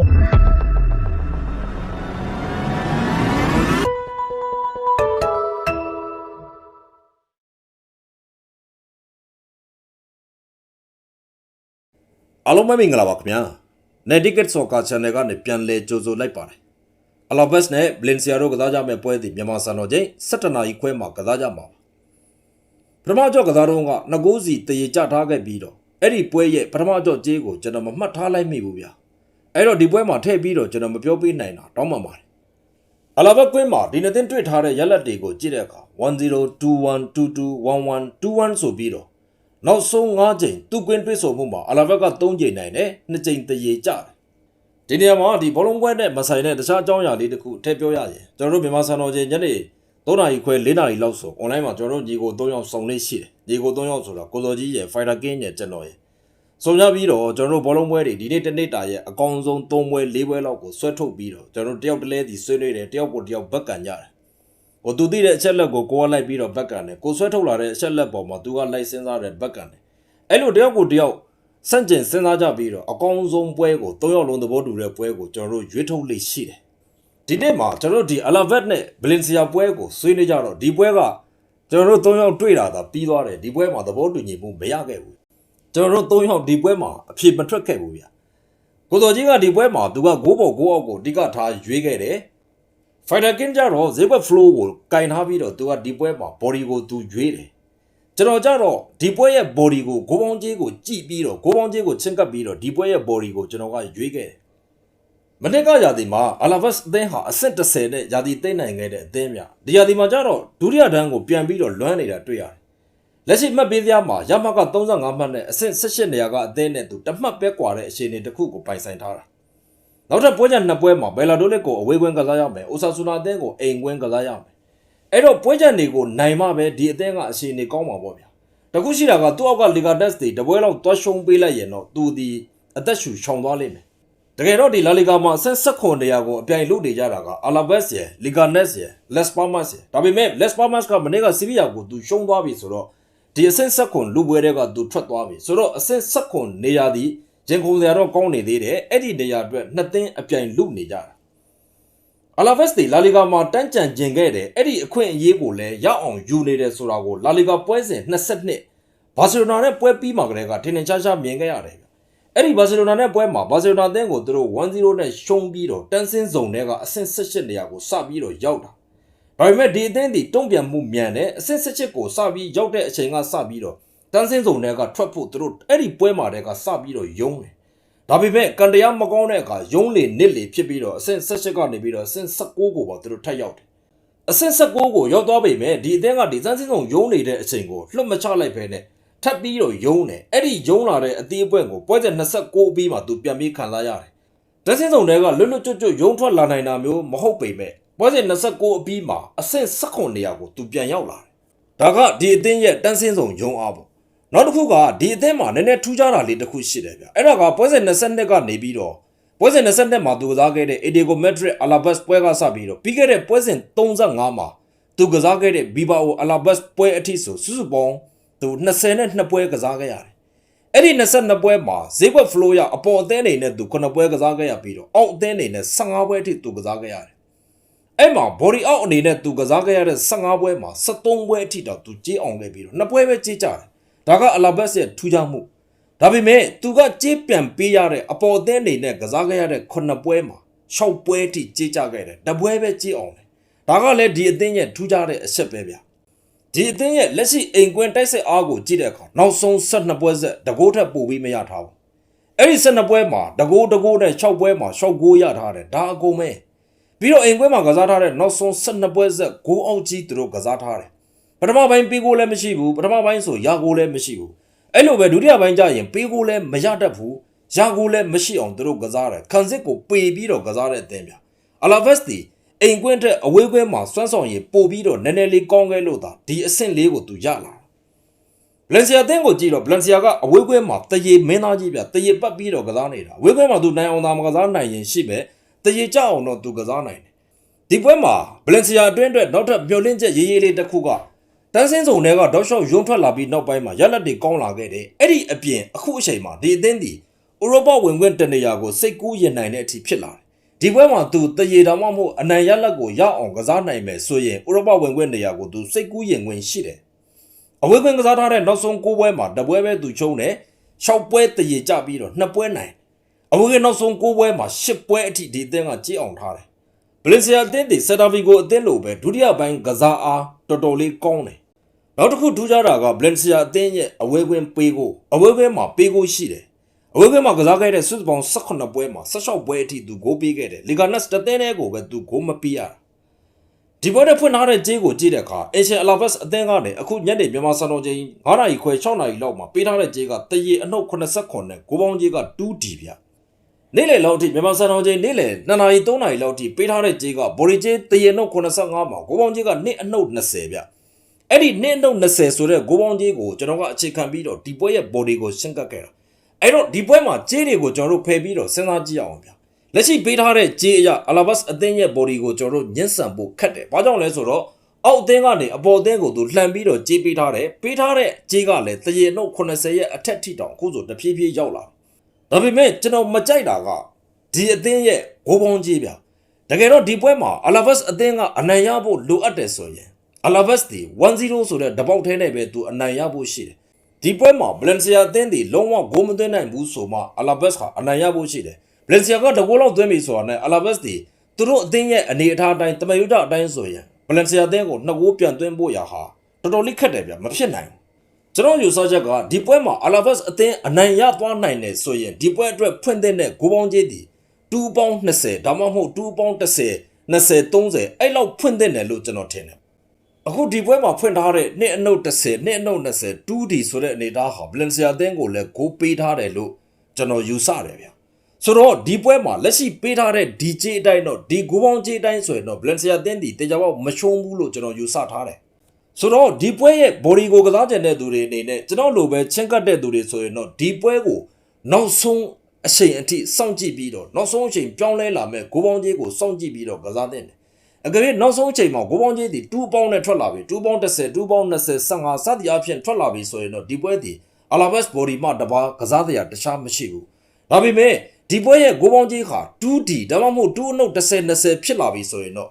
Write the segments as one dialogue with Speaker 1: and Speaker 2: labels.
Speaker 1: အားလုံးပဲမင်္ဂလာပါခင်ဗျာ Netiquette Soccer Channel ကနေပြန်လည်ကြိုဆိုလိုက်ပါတယ်အလာဘက်နဲ့ Valencia တို့ကစားကြမယ့်ပွဲသည်မြန်မာစံတော်ချိန်17နာရီခွဲမှာကစားကြမှာပါပထမကြော့ကစားတော့ကငကိုးစီတရေကြထားခဲ့ပြီးတော့အဲ့ဒီပွဲရဲ့ပထမကြော့ကြေးကိုကျွန်တော်မမှတ်ထားလိုက်မိဘူးဗျာ အဲ့တော့ဒီပွဲမှာထည့်ပြီးတော့ကျွန်တော်မပြောပေးနိုင်တာတောင်းပန်ပါတယ်အလာဘက်ကွင်းမှာဒီနေ့တင်တွေ့ထားတဲ့ရက်လက်တွေကိုကြည့်တဲ့အခါ1021221121ဆိုပြီးတော့နောက်ဆုံး9ချိန်သူ့ကွင်းတွဲဆိုမှုမှာအလာဘက်က3ချိန်နိုင်တယ်2ချိန်တရေကြတယ်ဒီနေရာမှာဒီဘောလုံးပွဲနဲ့မဆိုင်တဲ့တခြားအကြောင်းအရာလေးတခုထည့်ပြောရရင်ကျွန်တော်တို့မြန်မာစံတော်ချိန်ညနေ3နာရီခွဲ4နာရီလောက်ဆို online မှာကျွန်တော်တို့ညီကို3ယောက်စုံလေးရှိတယ်ညီကို3ယောက်ဆိုတော့ကိုစောကြီးရယ် Fighter King ရယ်ကျွန်တော်ရ ယ်စုံရပြီးတော့ကျွန်တော်တို့ဘောလုံးပွဲတွေဒီနေ့တစ်နေ့တာရဲ့အကောင်ဆုံး3ပွဲ4ပွဲလောက်ကိုဆွဲထုတ်ပြီးတော့ကျွန်တော်တို့တယောက်တလဲစီဆွေးနွေးတယ်တယောက်ကိုတယောက်ဘက်ကန်ကြတယ်ဟိုသူသိတဲ့အချက်လက်ကိုကိုကလိုက်ပြီးတော့ဘက်ကန်တယ်ကိုဆွဲထုတ်လာတဲ့အချက်လက်ပေါ်မှာသူကလိုက်စဉ်းစားတဲ့ဘက်ကန်တယ်အဲ့လိုတယောက်ကိုတယောက်စန့်ကျင်စဉ်းစားကြပြီးတော့အကောင်းဆုံးပွဲကို၃ယောက်လုံးသဘောတူတဲ့ပွဲကိုကျွန်တော်တို့ရွေးထုတ်လေးရှိတယ်ဒီနေ့မှာကျွန်တော်တို့ဒီအလာဗက်နဲ့ဘလင်စီယာပွဲကိုဆွေးနွေးကြတော့ဒီပွဲကကျွန်တော်တို့၃ယောက်တွေ့တာသာပြီးသွားတယ်ဒီပွဲမှာသဘောတူညီမှုမရခဲ့ဘူး ကျွန်တော်တို့၃ယောက်ဒီပွဲမှာအဖြေမထွက်ခဲ့ဘူးဗျာကိုတော်ကြီးကဒီပွဲမှာသူက6ပေါ်6အောက်ကိုအဓိကထားရွေးခဲ့တယ် Fighter King ကြတော့ Zebra Flow ကိုကင်ထားပြီးတော့သူကဒီပွဲမှာ body ကိုသူရွေးတယ်ကျွန်တော်ကြတော့ဒီပွဲရဲ့ body ကိုဂိုးပေါင်းကြီးကိုကြည့်ပြီးတော့ဂိုးပေါင်းကြီးကိုချင်းကပ်ပြီးတော့ဒီပွဲရဲ့ body ကိုကျွန်တော်ကရွေးခဲ့တယ်မနစ်ကရာသီမှာ Alaves အသင်းဟာအဆင့်30နဲ့ရာသီသိမ့်နိုင်ခဲ့တဲ့အသင်းများဒီရာသီမှာကြတော့ဒုတိယတန်းကိုပြန်ပြီးတော့လွမ်းနေတာတွေ့ရတယ် လက်ရှိမှတ်ပေးစရာမှာရမက35မှတ်နဲ့အဆင့်18နေရာကအသင်းနဲ့သူတမှတ်ပဲကွာတဲ့အခြေအနေတစ်ခုကိုပိုင်ဆိုင်ထားတာနောက်ထပ်ပွဲကြနှစ်ပွဲမှာဘယ်လာဒိုလက်ကိုအဝေးကွင်းကစားရမယ်။အိုဆာဆူနာအသင်းကိုအိမ်ကွင်းကစားရမယ်။အဲ့တော့ပွဲကြတွေကိုနိုင်မှပဲဒီအသင်းကအရှိန်နေကောင်းမှာပေါ့ဗျာ။တခုရှိတာကသူ့အောက်ကလီဂါတက်စ်တွေတပွဲလောက်သွားရှုံးပေးလိုက်ရင်တော့သူဒီအသက်ရှူရှောင်သွားလိမ့်မယ်။တကယ်တော့ဒီလာလီဂါမှာအဆင့်16နေရာကိုအပြိုင်လုပ်နေကြတာကအာလာဘက်စ်ရယ်လီဂါနက်စ်ရယ်လက်စပါမတ်စ်ရယ်ဒါပေမဲ့လက်စပါမတ်စ်ကမနေ့ကစီဗီယာကိုသူရှုံးသွားပြီဆိုတော့ ဒီအဆင့်16လူပွဲတွေကသူထွက်သွားပြီဆိုတော့အဆင့်16နေရာဒီရင်ခုန်စရာတော့ကောင်းနေသေးတယ်အဲ့ဒီနေရာအတွက်နှစ်သင်းအပြိုင်လုနေကြတာအလာဗက်စ်တီလာလီဂါမှာတန်းကြံကျင်ခဲ့တယ်အဲ့ဒီအခွင့်အရေးကိုလည်းရအောင်ယူနေတယ်ဆိုတာကိုလာလီဂါပွဲစဉ်22ဘာစီလိုနာနဲ့ပွဲပြီးမှကလေးကထင်ထင်ရှားရှားမြင်ခဲ့ရတယ်ဗျအဲ့ဒီဘာစီလိုနာနဲ့ပွဲမှာဘာစီလိုနာအသင်းကိုသူတို့1-0နဲ့ရှုံးပြီးတော့တန်းစင်းစုံတွေကအဆင့်18နေရာကိုစပြီးတော့ရောက်တာ ဒါပေမဲ့ဒီအသင်းဒီတုံ့ပြန်မှုမြန်တယ်အဆင့်18ကိုစပြီးရောက်တဲ့အချိန်ကစပြီးတော့တန်းစင်းစုံတွေကထွက်ဖို့သူတို့အဲ့ဒီပွဲမှာတည်းကစပြီးတော့ယုံတယ်ဒါပေမဲ့ကန်တရားမကောင်းတဲ့အခါယုံလေနစ်လေဖြစ်ပြီးတော့အဆင့်16ကနေပြီးတော့အဆင့်16ကိုပါသူတို့ထပ်ရောက်တယ်။အဆင့်16ကိုရောက်သွားပေမဲ့ဒီအသင်းကဒီစမ်းစင်းဆုံးယုံနေတဲ့အချိန်ကိုလွတ်မချလိုက်ပဲနဲ့ထပ်ပြီးတော့ယုံတယ်။အဲ့ဒီယုံလာတဲ့အသေးအပွဲကိုပွဲစဉ်29အပြီးမှသူပြန်ပြီးခံစားရတယ်။တန်းစင်းဆုံးတွေကလွတ်လွတ်ကျွတ်ကျွတ်ယုံထွက်လာနိုင်တာမျိုးမဟုတ်ပေမဲ့ ပွဲစဉ်29အပြီးမှာအဆင့်16နေရာကိုသူပြန်ရောက်လာတယ်။ဒါကဒီအသင်းရဲ့တန်းစင်းဆုံးယုံအားပေါ့နောက်တစ်ခုကဒီအသင်းမှာနည်းနည်းထူးခြားတာလေးတစ်ခုရှိတယ်ဗျအဲ့ဒါကပွဲစဉ်22ကနေပြီးတော့ပွဲစဉ်22မှာသူကစားခဲ့တဲ့ Edego Madrid Alabas ပွဲကစပြီးတော့ပြီးခဲ့တဲ့ပွဲစဉ်35မှာသူကစားခဲ့တဲ့ Bilbao Alabas ပွဲအထိဆိုစုစုပေါင်းသူ22ပွဲကစားခဲ့ရတယ်အဲ့ဒီ22ပွဲမှာဈေးကွက် flow ရအပေါ်အသင်းနေနဲ့သူ9ပွဲကစားခဲ့ရပြီးတော့အောက်အသင်းနေနဲ့15ပွဲအထိသူကစားခဲ့ရတယ် အဲ့မှာ body out အနေနဲ့သူကစားခဲ့ရတဲ့15ပွဲမှာ73ပွဲအထိတော့သူကြေးအောင်ခဲ့ပြီးတော့2ပွဲပဲကြေးကြတယ်ဒါကအလာဘက်ရဲ့ထူးခြားမှုဒါပေမဲ့သူကကြေးပြန်ပေးရတဲ့အပေါ်အသင်းနေနဲ့ကစားခဲ့ရတဲ့9ပွဲမှာ6ပွဲအထိကြေးကြခဲ့တယ်တပွဲပဲကြေးအောင်တယ်ဒါကလည်းဒီအသင်းရဲ့ထူးခြားတဲ့အချက်ပဲဗျာဒီအသင်းရဲ့လက်ရှိအိမ်ကွင်းတိုက်စစ်အားကိုကြည့်တဲ့အခါနောက်ဆုံး12ပွဲဆက်တကိုးထက်ပိုပြီးမရထားဘူးအဲ့ဒီ12ပွဲမှာတကိုးတကိုးနဲ့6ပွဲမှာ6ဂိုးရထားတယ်ဒါအကုန်ပဲ ပြီးတော့အိမ်ကွင်းမှာကစားထားတဲ့နောက်ဆုံး12ပွဲဆက်ဂိုးအောင်ကြီးသူတို့ကစားထားတယ်ပထမပိုင်းပေးကိုလည်းမရှိဘူးပထမပိုင်းဆိုရာကိုလည်းမရှိဘူးအဲ့လိုပဲဒုတိယပိုင်းကျရင်ပေးကိုလည်းမရတတ်ဘူးရာကိုလည်းမရှိအောင်သူတို့ကစားတယ်ခံစစ်ကိုပေပြီးတော့ကစားတဲ့အသင်းဗျအလာဗက်စ်တီအိမ်ကွင်းထက်အဝေးကွင်းမှာစွမ်းဆောင်ရည်ပို့ပြီးတော့နည်းနည်းလေးကောင်းခဲ့လို့သာဒီအဆင့်လေးကိုသူရလာဘလန်စီယာအသင်းကိုကြည့်တော့ဘလန်စီယာကအဝေးကွင်းမှာတရေမင်းသားကြီးဗျတရေပတ်ပြီးတော့ကစားနေတာအဝေးကွင်းမှာသူနိုင်အောင်သာမကစားနိုင်ရင်ရှိပဲ တရေကြအောင်တော့သူကစားနိုင်တယ်ဒီပွဲမှာဘလန်စီယာအတွင်းအတွက်နောက်ထပ်မျှော်လင့်ချက်ရေးရေးလေးတစ်ခုကတန်းစင်းစုံတွေကတောက်လျှောက်ယုံထွက်လာပြီးနောက်ပိုင်းမှာရက်လက်တွေကောင်းလာခဲ့တယ်အဲ့ဒီအပြင်အခုအချိန်မှာဒီအသင်းဒီဥရောပဝင်ခွင့်တနေရာကိုစိတ်ကူးရင်နိုင်တဲ့အထိဖြစ်လာတယ်ဒီပွဲမှာသူတရေတောင်မှမဟုတ်အနိုင်ရလက်ကိုရအောင်ကစားနိုင်မယ်ဆိုရင်ဥရောပဝင်ခွင့်နေရာကိုသူစိတ်ကူးရင်ဝင်ရှိတယ်အဝေးခွင့်ကစားထားတဲ့နောက်ဆုံး၉ပွဲမှာတပွဲပဲသူချုံးတယ်၆ပွဲတရေကြပြီးတော့နှစ်ပွဲနိုင် အဝေးခွင့်နောက်ဆုံး၉ပွဲမှာ၈ပွဲအထိဒီအသင်းကကြည့်အောင်ထားတယ်ဗလင်စီယာအသင်းဒီဆက်တာဗီကိုအသင်းလိုပဲဒုတိယပိုင်းကစားအားတော်တော်လေးကောင်းတယ်နောက်တစ်ခုထူးခြားတာကဘလန်စီယာအသင်းရဲ့အဝဲခွင်းပေးကိုအဝဲခွင်းမှာပေးကိုရှိတယ်အဝဲခွင်းမှာကစားခဲ့တဲ့စုစုပေါင်း18ပွဲမှာ16ပွဲအထိသူဂိုးပေးခဲ့တယ်လီဂါနက်စ်တသင်းနဲ့ကိုပဲသူဂိုးမပေးရတာဒီပွဲနဲ့ဖွင့်ထားတဲ့ဂျေးကိုကြည့်တဲ့အခါအင်ရှင်အလာဘတ်အသင်းကနေအခုညနေမြန်မာစံတော်ချိန်9နာရီခွဲ6နာရီလောက်မှာပေးထားတဲ့ဂျေးကတရေအနှုတ်89နဲ့ဂိုးပေါင်းဂျေးက 2D ဗျ နေ့လယ်လောက်အထိမြန်မာစံတော်ချိန်နေ့လယ်2နာရီ3နာရီလောက်အထိပေးထားတဲ့ဂျေးကဘော်ရီဂျေးတရေအနှုတ်85မှာဂိုးပေါင်းဂျေးက2အနှုတ်20ဗျအဲ့ဒီနှစ်နှုတ်20ဆိုတဲ့ဂိုးပေါင်းကြီးကိုကျွန်တော်ကအခြေခံပြီးတော့ဒီပွဲရဲ့ body ကိုရှင်းကပ်ခဲ့တာအဲ့တော့ဒီပွဲမှာကြေးတွေကိုကျွန်တော်တို့ဖယ်ပြီးတော့စဉ်းစားကြည့်အောင်ဗျာလက်ရှိပေးထားတဲ့ကြေးအရာအလာဘတ်အသင်းရဲ့ body ကိုကျွန်တော်တို့ညှင်းဆန်ဖို့ခက်တယ်ဘာကြောင့်လဲဆိုတော့အောက်အသင်းကနေအပေါ်အသင်းကိုသူလှန်ပြီးတော့ကြေးပေးထားတယ်ပေးထားတဲ့ကြေးကလည်းတရေနှုတ်80ရဲ့အထက်ထိတောင်အခုဆိုတဖြည်းဖြည်းရောက်လာ ဒါပေမဲ့ကျွန်တော်မကြိုက်တာကဒီအသင်းရဲ့ဂိုးပေါင်းကြေးဗျာတကယ်တော့ဒီပွဲမှာအလာဘတ်အသင်းကအနိုင်ရဖို့လိုအပ်တယ်ဆိုရင်အလာဘတ်ဒီ1-0ဆိုတဲ့တပေါက်ထဲနဲ့ပဲသူအနိုင်ရဖို့ရှိတယ်။ဒီပွဲမှာဘလန်စီယာအသင်းဒီလုံးဝဂိုးမသွင်းနိုင်ဘူးဆိုမှအလာဘတ်ဟာအနိုင်ရဖို့ရှိတယ်။ဘလန်စီယာကတကောလောက်သွင်းပြီဆိုတာနဲ့အလာဘတ်ဒီသူတို့အသင်းရဲ့အနေအထားအတိုင်းတမယုဒအတိုင်းဆိုရင်ဘလန်စီယာအသင်းကိုနှစ်ဂိုးပြန်သွင်းဖို့ရာဟာတော်တော်လေးခက်တယ်ဗျမဖြစ်နိုင်ဘူး။ ကျွန်တော်ယူဆချက်ကဒီပွဲမှာအလာဘတ်အသင်းအနိုင်ရသွားနိုင်တယ်ဆိုရင်ဒီပွဲအတွက်ဖွင့်တဲ့ဂိုးပေါင်းကြီးဒီ2ပေါင်း20ဒါမှမဟုတ်2ပေါင်း10 20 30အဲ့လောက်ဖွင့်တဲ့တယ်လို့ကျွန်တော်ထင်တယ်အခုဒီပွဲမှာဖွင့်ထားတဲ့နှစ်အနှုတ်30နှစ်အနှုတ်20 2D ဆိုတဲ့အနေအထားဟာဘလန်ဆီယာအသင်းကိုလည်းဂိုးပေးထားတယ်လို့ကျွန်တော်ယူဆတယ်ဗျာဆိုတော့ဒီပွဲမှာလက်ရှိပေးထားတဲ့ DJ အတိုင်းတော့ဒီဂိုးပေါင်းကြီးအတိုင်းဆိုရင်တော့ဘလန်ဆီယာအသင်းဒီတရားပေါက်မရှုံးဘူးလို့ကျွန်တော်ယူဆထားတယ် ဆိုတော့ဒီပွဲရဲ့ body ကိုကစားကြတဲ့သူတွေအနေနဲ့ကျွန်တော်လိုပဲချင်းကပ်တဲ့သူတွေဆိုရင်တော့ဒီပွဲကိုနောက်ဆုံးအချိန်အထိစောင့်ကြည့်ပြီးတော့နောက်ဆုံးအချိန်ပြောင်းလဲလာမဲ့ဂိုးပေါင်းကြီးကိုစောင့်ကြည့်ပြီးတော့ကစားတဲ့တယ်အကယ်၍နောက်ဆုံးအချိန်မှာဂိုးပေါင်းကြီးဒီ2ပေါင်းနဲ့ထွက်လာပြီ2ပေါင်း30 2ပေါင်း20 15စသည်အဖြစ်ထွက်လာပြီဆိုရင်တော့ဒီပွဲဒီအလာဘတ်ဘော်ဒီမှတပါကစားတရားတခြားမရှိဘူးဒါပေမဲ့ဒီပွဲရဲ့ဂိုးပေါင်းကြီးခါ 2D ဒါမှမဟုတ်2အနှုတ်30 20ဖြစ်လာပြီဆိုရင်တော့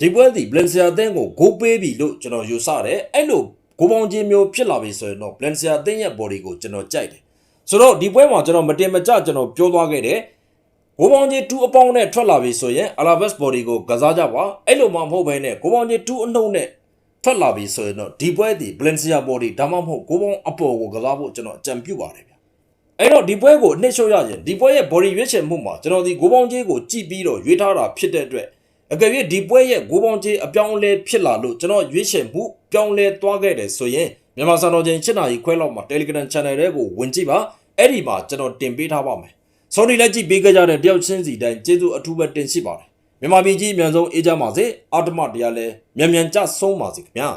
Speaker 1: ဒီပွဲဒီဘလန်ဆီယာအသင်းကိုဂိုးပေးပြီလို့ကျွန်တော်ယူဆတယ်အဲ့လိုဂိုးပေါင်းကြီးမျိုးဖြစ်လာပြီဆိုရင်တော့ဘလန်ဆီယာအသင်းရဲ့ဘော်ဒီကိုကျွန်တော်ကြိုက်တယ်ဆိုတော့ဒီပွဲမှာကျွန်တော်မတင်မကြကျွန်တော်ပြောသွားခဲ့တယ်ဂိုးပေါင်းကြီး2အပေါင်းနဲ့ထွက်လာပြီဆိုရင်အလာဘတ်ဘော်ဒီကိုကစားကြပါအဲ့လိုမှမဟုတ်ဘဲနဲ့ဂိုးပေါင်းကြီး2အနှုတ်နဲ့ထွက်လာပြီဆိုရင်တော့ဒီပွဲဒီဘလန်စီယာဘော်ဒီဒါမှမဟုတ်ဂိုးပေါင်းအပေါ်ကိုကစားဖို့ကျွန်တော်အကြံပြုပါတယ်ဗျအဲ့တော့ဒီပွဲကိုအနှစ်ချုပ်ရရင်ဒီပွဲရဲ့ဘော်ဒီရွေးချယ်မှုမှာကျွန်တော်ဒီဂိုးပေါင်းကြီးကိုကြည့်ပြီးတော့ရွေးထားတာဖြစ်တဲ့အတွက် အကယ်၍ဒီပွဲရဲ့ဂိုးပေါင်းကြီးအပြောင်းအလဲဖြစ်လာလို့ကျွန်တော်ရွေးချယ်မှုပြောင်းလဲသွားခဲ့တယ်ဆိုရင်မြန်မာစံတော်ချိန်7နာရီခွဲလောက်မှာ Telegram Channel တွေကိုဝင်ကြည့်ပါအဲ့ဒီမှာကျွန်တော်တင်ပေးထားပါမယ်ဆော်ဒီလက်ကြည့်ပေးကြတဲ့တယောက်ချင်းစီတိုင်းကျေးဇူးအထူးပဲတင်ရှိပါတယ်မြန်မာပြည်ကြီးအမြန်ဆုံးအေးကြပါစေအာတမတရားလဲမြန်မြန်ကြဆုံးပါစေခင်ဗျာ